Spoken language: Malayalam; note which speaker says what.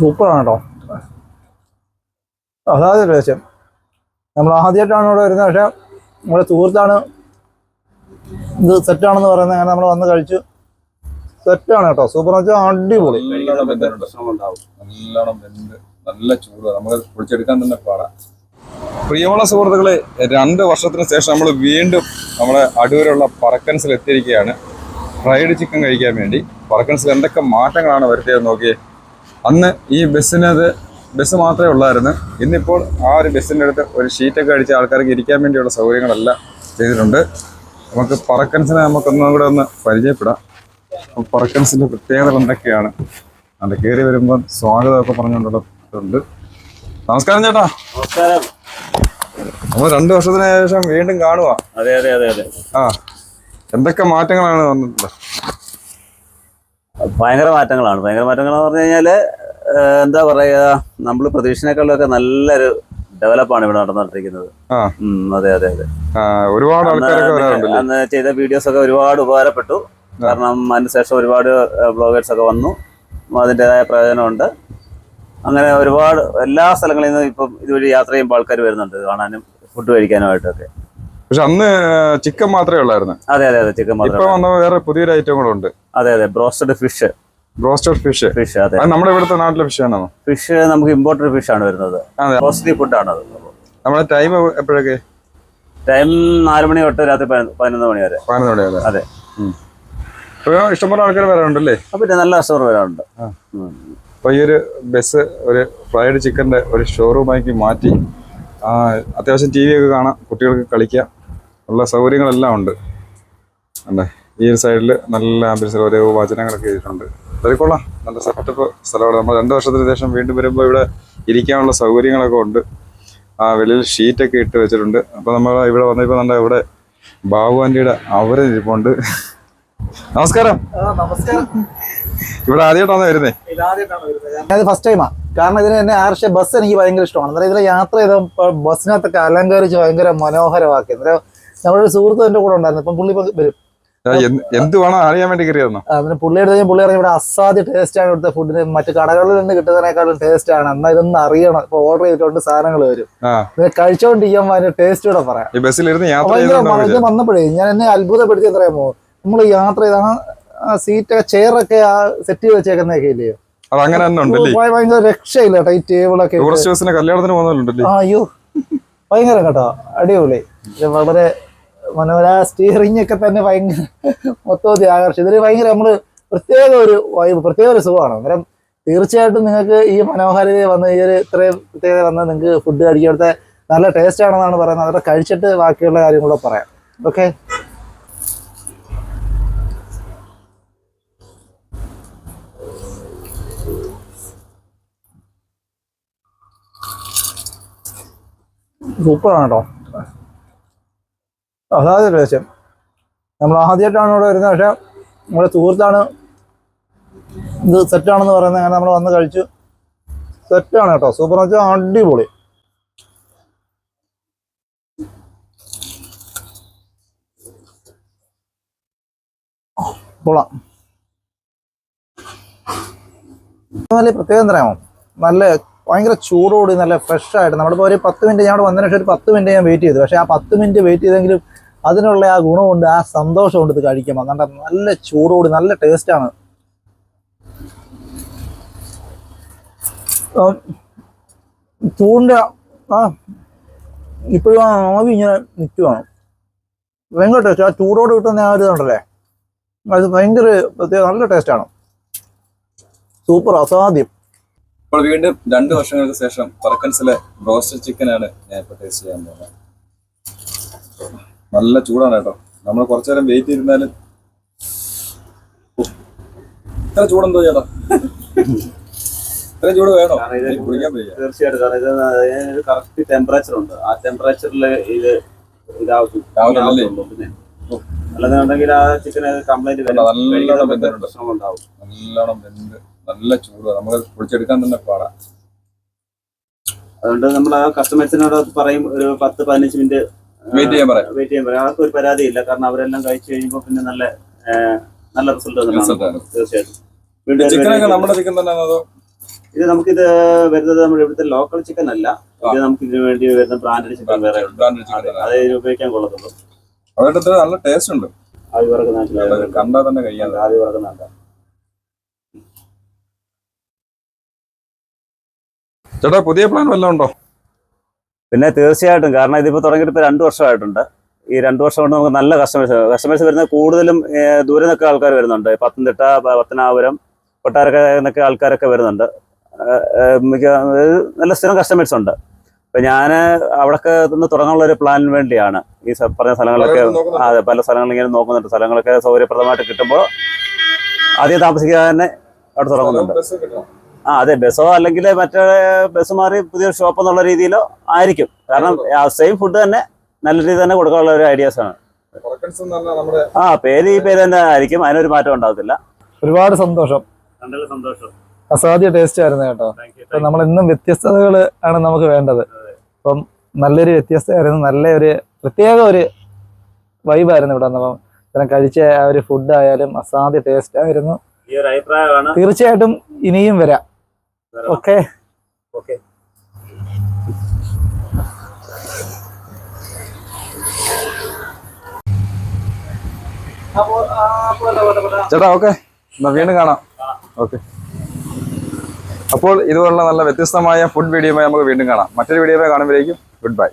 Speaker 1: സൂപ്പറാണ്? കേട്ടോ അതായത് നമ്മൾ ആദ്യമായിട്ടാണ് ഇവിടെ വരുന്നത്. പക്ഷേ നമ്മുടെ സുഹൃത്താണ് ഇത് സെറ്റാണെന്ന് പറയുന്നത്. അങ്ങനെ നമ്മൾ വന്ന് കഴിച്ചു. സെറ്റാണ് കേട്ടോ. സൂപ്പർ എന്ന് വെച്ചാൽ അടിപൊളി.
Speaker 2: നല്ല ചൂട്. നമുക്ക് പൊളിച്ചെടുക്കാൻ തന്നെ പാടാം. പ്രിയമുള്ള സുഹൃത്തുക്കളെ രണ്ട് വർഷത്തിന് ശേഷം നമ്മൾ വീണ്ടും നമ്മുടെ അടൂരുള്ള പറക്കൻസിൽ എത്തിയിരിക്കുകയാണ്. ഫ്രൈഡ് ചിക്കൻ കഴിക്കാൻ വേണ്ടി. പറക്കൻസിൽ എന്തൊക്കെ മാറ്റങ്ങളാണ് വരുത്തിയത് നോക്കിയേ. അന്ന് ഈ ബസ്സിനത് ബസ് മാത്രമേ ഉള്ളായിരുന്നു. ഇന്നിപ്പോൾ ആ ഒരു ബസ്സിന്റെ അടുത്ത് ഒരു ഷീറ്റൊക്കെ അടിച്ച് ആൾക്കാർക്ക് ഇരിക്കാൻ വേണ്ടിയുള്ള സൗകര്യങ്ങളെല്ലാം ചെയ്തിട്ടുണ്ട്. നമുക്ക് പറക്കൻസിനെ നമുക്കൊന്നും കൂടെ ഒന്ന് പരിചയപ്പെടാം. അപ്പോൾ പറക്കൻസിന്റെ പ്രത്യേകതകൾ എന്തൊക്കെയാണ്? അത് കയറി വരുമ്പോൾ സ്വാഗതമൊക്കെ പറഞ്ഞുകൊണ്ടുള്ളതുണ്ട്. നമസ്കാരം ചേട്ടാ.
Speaker 3: നമസ്കാരം.
Speaker 2: നമ്മൾ രണ്ടു വർഷത്തിന് ശേഷം വീണ്ടും കാണുക
Speaker 3: അതെ അതെ അതെ അതെ.
Speaker 2: ആ എന്തൊക്കെ മാറ്റങ്ങളാണ് വന്നിട്ടുള്ളത്?
Speaker 3: ഭയങ്കര മാറ്റങ്ങളാണ്. ഭയങ്കര മാറ്റങ്ങൾ എന്ന് പറഞ്ഞു കഴിഞ്ഞാൽ ഏഹ്, എന്താ പറയാ നമ്മൾ പ്രതീക്ഷനേക്കാളൊക്കെ നല്ലൊരു ഡെവലപ്പാണ് ഇവിടെ നടന്നുകൊണ്ടിരിക്കുന്നത്. അതെ അതെ അതെ.
Speaker 2: ഒരുപാട്
Speaker 3: അന്ന് ചെയ്ത വീഡിയോസ് ഒക്കെ ഒരുപാട് ഉപകാരപ്പെട്ടു. കാരണം അതിനുശേഷം ഒരുപാട് ബ്ലോഗേഴ്സ് ഒക്കെ വന്നു. അതിന്റെതായ പ്രയോജനമുണ്ട്. അങ്ങനെ ഒരുപാട് എല്ലാ സ്ഥലങ്ങളിൽ നിന്നും ഇപ്പം ഇതുവഴി യാത്ര ചെയ്യുമ്പോൾ ആൾക്കാർ വരുന്നുണ്ട് കാണാനും ഫുഡ് കഴിക്കാനുമായിട്ടൊക്കെ.
Speaker 2: പക്ഷെ അന്ന് ചിക്കൻ മാത്രമേ ഉള്ളായിരുന്നു?
Speaker 3: അതെ അതെ അതെ ചിക്കൻ
Speaker 2: മാത്രമേ വേറെ പുതിയൊരു ഐറ്റം കൂടെ ഉണ്ട്.
Speaker 3: അതെ അതെ broasted fish
Speaker 2: broasted fish
Speaker 3: fish അതെ.
Speaker 2: നമ്മുടെ ഇവിടുത്തെ നാട്ടിലെ ഫിഷ് ആണോ?
Speaker 3: ഫിഷ് നമുക്ക് ഇമ്പോർട്ടഡ് ഫിഷ് ആണ് വരുന്നത്.
Speaker 2: റോസ്റ്റി
Speaker 3: ഫുഡ് ആണ് അത്.
Speaker 2: നമ്മുടെ ടൈം എപ്പോഴൊക്കെ?
Speaker 3: ടൈം നാല് മണി തൊട്ട് രാത്രി പതിനൊന്ന് മണി വരെ.
Speaker 2: പതിനൊന്ന് മണി
Speaker 3: വരെ.
Speaker 2: അതെ. ഇഷ്ടംപോലെ ആൾക്കാർ വരാറുണ്ടല്ലേ?
Speaker 3: പിന്നെ നല്ല കസ്റ്റമർ വരാറുണ്ട്.
Speaker 2: അപ്പൊ ഈ ഒരു ബസ് ഒരു ഫ്രൈഡ് ചിക്കന്റെ ഒരു ഷോറൂമാക്കി മാറ്റി അത്യാവശ്യം ടി വി ഒക്കെ കാണാം കുട്ടികൾക്ക് കളിക്കാം ഉള്ള സൗകര്യങ്ങളെല്ലാം ഉണ്ട്. അല്ലേ? ഈ ഒരു സൈഡിൽ നല്ല ആംബുലൻസ് ഓരോ വചനങ്ങളൊക്കെ എഴുതിയിട്ടുണ്ട് തിരക്കൊള്ളാം നല്ല സെറ്റപ്പ് സ്ഥലമാണ്. നമ്മൾ രണ്ട് വർഷത്തിന് ശേഷം വീണ്ടും വരുമ്പോൾ ഇവിടെ ഇരിക്കാനുള്ള സൗകര്യങ്ങളൊക്കെ ഉണ്ട്. ആ വെളിയിൽ ഷീറ്റൊക്കെ ഇട്ട് വെച്ചിട്ടുണ്ട്. അപ്പോൾ നമ്മൾ ഇവിടെ വന്നപ്പോൾ നമ്മുടെ ഇവിടെ ബാബു ആന്റിയുടെ അവരെ ഇരിപ്പുണ്ട്. നമസ്കാരം.
Speaker 1: നമസ്കാരം.
Speaker 2: ഇവിടെ ആദ്യമായിട്ടാണ് വരുന്നത്
Speaker 1: ഞാനത് ഫസ്റ്റ് ടൈമാണ് കാരണം ഇതിന് എന്നെ ആർഷ ബസ് എനിക്ക് ഭയങ്കര ഇഷ്ടമാണ്. അന്നേരം ഇതിലെ യാത്ര ചെയ്ത ബസ്സിനകത്തൊക്കെ അലങ്കരിച്ച് ഭയങ്കര മനോഹരമാക്കി. അന്നേരം നമ്മുടെ സുഹൃത്തു സുഹൃത്ത് എന്റെ കൂടെ ഉണ്ടായിരുന്നു. ഇപ്പം പുള്ളി വരും.
Speaker 2: എന്ത് വേണം അറിയാൻ വേണ്ടി കയറിയായിരുന്നോ
Speaker 1: അതിന് പുള്ളി എടുത്ത് കഴിഞ്ഞാൽ പുള്ളി പറഞ്ഞ ഇവിടെ അസാധ്യ ടേസ്റ്റ് ആണ് ഇവിടുത്തെ ഫുഡിന് മറ്റു കടകളിൽ നിന്ന് കിട്ടുന്നതിനേക്കാളും ടേസ്റ്റ് ആണ്. എന്നാൽ ഇതൊന്നും അറിയണം. ഇപ്പൊ ഓർഡർ ചെയ്തിട്ടുണ്ട് സാധനങ്ങൾ വരും. കഴിച്ചോണ്ടിരിക്കാൻ അതിന്റെ ടേസ്റ്റ് കൂടെ പറയാം.
Speaker 2: ബസ്സിലിരുന്ന്
Speaker 1: വന്നപ്പോഴേ ഞാൻ എന്നെ അത്ഭുതപ്പെടുത്തി അറിയാമോ? നമ്മൾ യാത്ര ചെയ്ത ആ സീറ്റൊക്കെ ചെയറൊക്കെ ആ സെറ്റ് ചെയ്ത് വെച്ചേക്കുന്നതൊക്കെ ഇല്ലയോ
Speaker 2: അങ്ങനെ
Speaker 1: ഭയങ്കര രക്ഷയില്ല കേട്ടോ ഈ ടേബിളൊക്കെ.
Speaker 2: കല്യാണത്തിന്
Speaker 1: അയ്യോ. ഭയങ്കര കേട്ടോ. അടിപൊളി. വളരെ മനോഹര സ്റ്റിയറിംഗ് ഒക്കെ തന്നെ ഭയങ്കര മൊത്തത്തിൽ ആകർഷിച്ചു ഇതിൽ ഭയങ്കര നമ്മൾ പ്രത്യേക ഒരു വൈബ് പ്രത്യേക ഒരു സുഖമാണ്. അന്നേരം തീർച്ചയായിട്ടും നിങ്ങൾക്ക് ഈ മനോഹാരിത വന്ന ഈ ഒരു ഇത്രയും പ്രത്യേകത വന്ന് നിങ്ങൾക്ക് ഫുഡ് കഴിക്കുക അവിടുത്തെ നല്ല ടേസ്റ്റ് ആണെന്നാണ് പറയുന്നത്. അതൊക്കെ കഴിച്ചിട്ട് ബാക്കിയുള്ള കാര്യം പറയാം. ഓക്കെ സൂപ്പറാണ് കേട്ടോ അതായത് പ്രദേശം നമ്മൾ ആദ്യമായിട്ടാണ് ഇവിടെ വരുന്നത്. പക്ഷേ നമ്മുടെ സുഹൃത്താണ് ഇത് സെറ്റാണെന്ന് പറയുന്നത്. അങ്ങനെ നമ്മൾ വന്ന് കഴിച്ചു. സെറ്റാണ് കേട്ടോ. സൂപ്പർ എന്ന് വെച്ചാൽ അടിപൊളി. കൊള്ളാം. നല്ല പ്രത്യേകം തരാമോ നല്ല ഭയങ്കര ചൂടോടി നല്ല ഫ്രഷ് ആയിട്ട്. നമ്മളിപ്പോൾ ഒരു പത്ത് മിനിറ്റ് ഞാൻ വന്നതിന് ശേഷം ഒരു പത്ത് മിനിറ്റ് ഞാൻ വെയിറ്റ് ചെയ്തു. പക്ഷേ ആ പത്ത് മിനിറ്റ് വെയിറ്റ് ചെയ്തെങ്കിലും അതിനുള്ള ആ ഗുണമുണ്ട് ആ സന്തോഷമുണ്ട് ഇത് കഴിക്കുമ്പോൾ നല്ല നല്ല ചൂടോടി നല്ല ടേസ്റ്റാണ് ചൂണ്ട ആ ഇപ്പോഴും ആ ആവി ഇങ്ങനെ നിൽക്കുകയാണ് ഭയങ്കര ടേസ്റ്റ് ആ ചൂടോട് കിട്ടുന്ന ആ ഒരു ഇതുണ്ടല്ലേ? അത് ഭയങ്കര പ്രത്യേക നല്ല ടേസ്റ്റാണ് സൂപ്പർ അസാധ്യം.
Speaker 2: ഇപ്പോൾ വീണ്ടും രണ്ട് വർഷങ്ങൾക്ക് ശേഷം പറക്കൻസിലെ ബ്രോസ്റ്റഡ് ചിക്കൻ ആണ് ഞാൻ ഇപ്പോൾ ടേസ്റ്റ് ചെയ്യാൻ പോകുന്നത്. നല്ല ചൂടാണ് കേട്ടോ. നമ്മൾ കുറച്ചു നേരം വെയിറ്റ് ചെയ്തിരുന്നാലും ഇത്ര ചൂടെന്തോ ചേട്ടാ ഇത്ര ചൂട് വേണോ? കുടിക്കാൻ വയ്യ.
Speaker 3: തീർച്ചയായിട്ടും. കാരണം ഇത് അതിനൊരു കറക്റ്റ് ടെമ്പറേച്ചർ ഉണ്ട്. ആ ടെമ്പറേച്ചറിൽ ഇത് ഇതാവും. പിന്നെ. അല്ലെന്നുണ്ടെങ്കിൽ ആ ചിക്കന് കംപ്ലൈന്റ്
Speaker 2: നല്ലോണം.
Speaker 3: പ്രശ്നങ്ങളുണ്ടാവും.
Speaker 2: നല്ലോണം നല്ല ചൂട്. നമ്മൾ പൊളിച്ചെടുക്കാൻ തന്നെ പാടാ.
Speaker 3: അതുകൊണ്ട് നമ്മൾ ആ കസ്റ്റമേഴ്സിനോട് പറയും ഒരു പത്ത് പതിനഞ്ച് മിനിറ്റ്
Speaker 2: വെയിറ്റ് ചെയ്യാൻ പറയാം.
Speaker 3: വെയിറ്റ് ചെയ്യാൻ പറയാം. ആർക്കും ഒരു പരാതിയില്ല. കാരണം അവരെല്ലാം കഴിച്ചു കഴിയുമ്പോൾ പിന്നെ നല്ല നല്ല റിസൾട്ട്. തീർച്ചയായിട്ടും. ഇത് നമുക്കിത് വരുന്നത് നമ്മുടെ ഇവിടുത്തെ ലോക്കൽ ചിക്കൻ അല്ല. ഇത് നമുക്ക് ഇതിനു വേണ്ടി വരുന്ന ബ്രാൻഡഡ് ചിക്കൻ വേറെ അതെ, ഉപയോഗിക്കാൻ കൊള്ളത്തുള്ളൂ.
Speaker 2: അവരുടെ നല്ല ടേസ്റ്റ് ഉണ്ട്.
Speaker 3: ആവി പറക്കുന്ന
Speaker 2: കണ്ടാൽ തന്നെ കഴിയാൻ
Speaker 3: ആവി പറക്കുന്നുണ്ട്
Speaker 2: ചേട്ടാ പുതിയ പ്ലാൻ വല്ലതും ഉണ്ടോ?
Speaker 3: പിന്നെ തീർച്ചയായിട്ടും. കാരണം ഇതിപ്പോൾ തുടങ്ങിയിട്ട് ഇപ്പോൾ രണ്ട് വർഷമായിട്ടുണ്ട്. ഈ രണ്ട് വർഷം കൊണ്ട് നമുക്ക് നല്ല കസ്റ്റമേഴ്സ് കസ്റ്റമേഴ്സ് വരുന്ന കൂടുതലും ദൂരെ നിന്നൊക്കെ ആൾക്കാർ വരുന്നുണ്ട്. പത്തനംതിട്ട പത്തനാപുരം കൊട്ടാരക്ക എന്നൊക്കെ ആൾക്കാരൊക്കെ വരുന്നുണ്ട്. മിക്ക നല്ല സ്ഥിരം കസ്റ്റമേഴ്സ് ഉണ്ട്. അപ്പം ഞാൻ അവിടെയൊക്കെ ഒന്ന് തുടങ്ങാനുള്ള ഒരു പ്ലാനിന് വേണ്ടിയാണ്. ഈ പറഞ്ഞ സ്ഥലങ്ങളൊക്കെ അതെ പല സ്ഥലങ്ങളും ഇങ്ങനെ നോക്കുന്നുണ്ട്. സ്ഥലങ്ങളൊക്കെ സൗകര്യപ്രദമായിട്ട് കിട്ടുമ്പോൾ ആദ്യം താമസിക്കാതെ തന്നെ അവിടെ തുടങ്ങുന്നുണ്ട്. ആ അതെ ബസ്സോ അല്ലെങ്കിൽ മറ്റേ ബസ് മാറി പുതിയ ഷോപ്പ് എന്നുള്ള രീതിയിലോ ആയിരിക്കും. കാരണം സെയിം ഫുഡ് തന്നെ നല്ല രീതിയിൽ തന്നെ കൊടുക്കാനുള്ള ഒരു ഐഡിയാസ് ആണ്.
Speaker 2: പറക്കൻസ് എന്ന് പറഞ്ഞാൽ നമ്മുടെ
Speaker 3: ആ പേര് ഈ പേര് തന്നെ ആയിരിക്കും. അതിനൊരു മാറ്റം ഉണ്ടാവത്തില്ല.
Speaker 1: ഒരുപാട് സന്തോഷം. അസാധ്യ ടേസ്റ്റ് ആയിരുന്നു കേട്ടോ. അപ്പൊ നമ്മൾ ഇന്നും വ്യത്യസ്തതകൾ ആണ് നമുക്ക് വേണ്ടത്. അപ്പം നല്ലൊരു വ്യത്യസ്തമായിരുന്നു നല്ല ഒരു പ്രത്യേക ഒരു വൈബായിരുന്നു ഇവിടെ വന്നപ്പം. ഇത്തരം കഴിച്ച ആ ഒരു ഫുഡ് ആയാലും അസാധ്യ ടേസ്റ്റ് ആയിരുന്നു. തീർച്ചയായിട്ടും ഇനിയും
Speaker 3: വരാം.
Speaker 1: ഓക്കെ.
Speaker 3: ഓക്കെ.
Speaker 2: ചേട്ടാ ഓക്കെ. എന്നാ വീണ്ടും കാണാം. ഓക്കെ. അപ്പോൾ ഇതുപോലുള്ള നല്ല വ്യത്യസ്തമായ ഫുഡ് വീഡിയോയുമായി നമുക്ക് വീണ്ടും കാണാം. മറ്റൊരു വീഡിയോയുമായി കാണുമ്പോഴേക്കും ഗുഡ് ബൈ